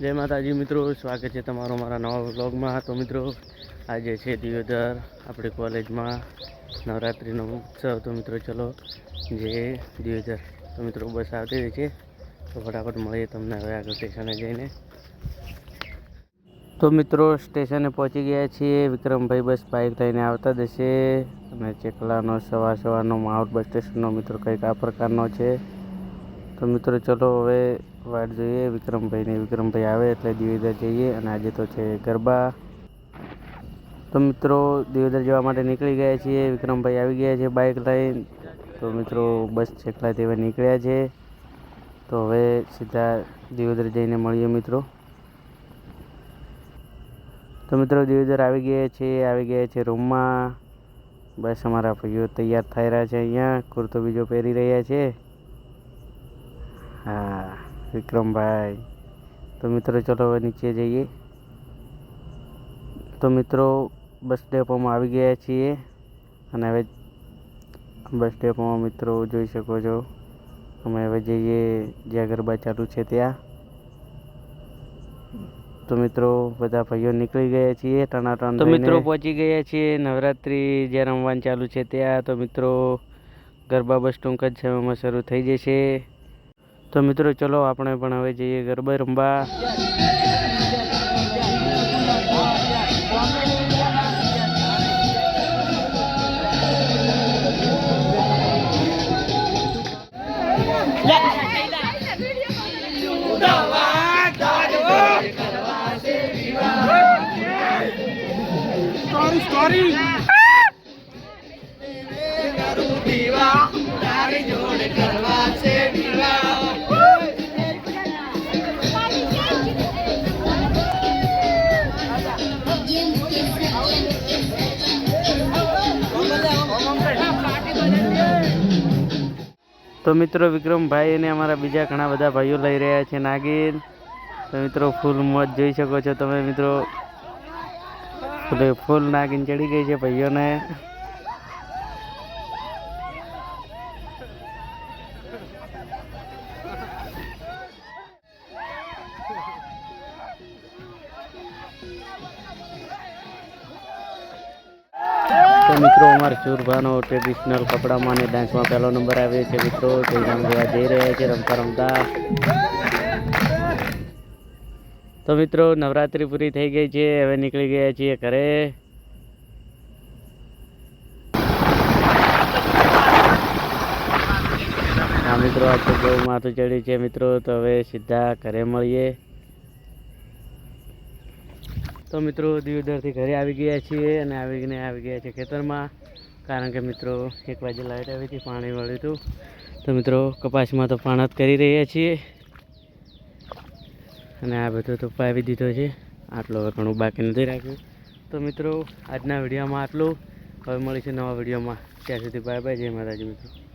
જય માતાજી મિત્રો, સ્વાગત છે તમારો મારા નવા વ્લોગમાં. તો મિત્રો, આજે છે દિયોદર આપણી કોલેજમાં નવરાત્રિનો ઉત્સવ. તો મિત્રો, ચલો જે દિયોદર તો મિત્રો, બસ આવતી રહી છે. તો ફટાફટ મળીએ તમને હવે આગળ સ્ટેશને જઈને. તો મિત્રો, સ્ટેશને પહોંચી ગયા છીએ. વિક્રમભાઈ બસ બાઇક લઈને આવતા જ હશે અને ચેકલાનો સવાર સવારનો માહોલ બસ સ્ટેશનનો મિત્રો કંઈક આ પ્રકારનો છે. તો મિત્રો ચલો હવે વાટ જોઈએ. વિક્રમભાઈને. વિક્રમભાઈ આવે એટલે દિવેદર જઈએ અને આજે તો છે ગરબા. તો મિત્રો દિવેદર જવા માટે નીકળી ગયા છીએ. વિક્રમભાઈ આવી ગયા છે બાઇક લઈને. તો મિત્રો બસ છેકલા તેવા નીકળ્યા છે. તો હવે સીધા દિવેદર જઈને મળીએ મિત્રો. તો મિત્રો દિવેદર આવી ગયા છે. આવી ગયા છે રૂમમાં. બસ અમારા ભાઈઓ તૈયાર થઈ રહ્યા છે અહીંયા. કુર્તો બીજો પહેરી રહ્યા છે. હા વિક્રમભાઈ તો મિત્રો ચલો હવે નીચે જઈએ. તો મિત્રો બસ ડેપોમાં આવી ગયા છીએ અને હવે બસ ડેપોમાં મિત્રો જોઈ શકો છો. અમે હવે જઈએ જ્યાં ગરબા ચાલુ છે ત્યાં. તો મિત્રો બધા ભાઈઓ નીકળી ગયા છીએ ટણાટણ તો મિત્રો પહોંચી ગયા છીએ નવરાત્રિ જ્યાં રમવાનું ચાલુ છે ત્યાં. તો મિત્રો ગરબા બસ ટૂંક જ સમયમાં શરૂ થઈ જશે. તો મિત્રો ચલો આપણે પણ હવે જઈએ ગરબા રમવા. તો મિત્રો વિક્રમભાઈ અને અમારા બીજા ઘણા બધા ભાઈઓ લઈ રહ્યા છે નાગીન. તો મિત્રો ફૂલ મોજ જોઈ શકો છો તમે મિત્રો. ફૂલે ફૂલ નાગીન ચડી ગઈ છે ભાઈઓને. તો મિત્રો, અમારા ચૂરભાનો ટ્રેડિશનલ કપડામાં અને ડાન્સમાં પહેલો નંબર આવ્યો છે મિત્રો. જઈ રમવા જઈ રહ્યા છે, રમતા રમતા. તો મિત્રો, નવરાત્રિ પૂરી થઈ ગઈ છે, હવે નીકળી ગયા છીએ ઘરે. હા મિત્રો, આ તો બહુ માથું ચડ્યું છે મિત્રો, તો હવે સીધા ઘરે મળીએ. તો મિત્રો દિવધરથી ઘરે આવી ગયા છીએ અને આવીને આવી ગયા છે ખેતરમાં. કારણ કે મિત્રો એક વાગે લાઇટ આવી હતી, પાણી વળ્યું હતું. તો મિત્રો કપાસમાં તો પાણત કરી રહ્યા છીએ. અને આ બધું તો પાવી દીધો છે. આટલો ઘણું બાકી નથી રાખ્યું. તો મિત્રો આજના વિડીયોમાં આટલું. હવે મળીશું નવા વિડીયોમાં. ત્યાં સુધી બાય બાય. જય માતાજી મિત્રો.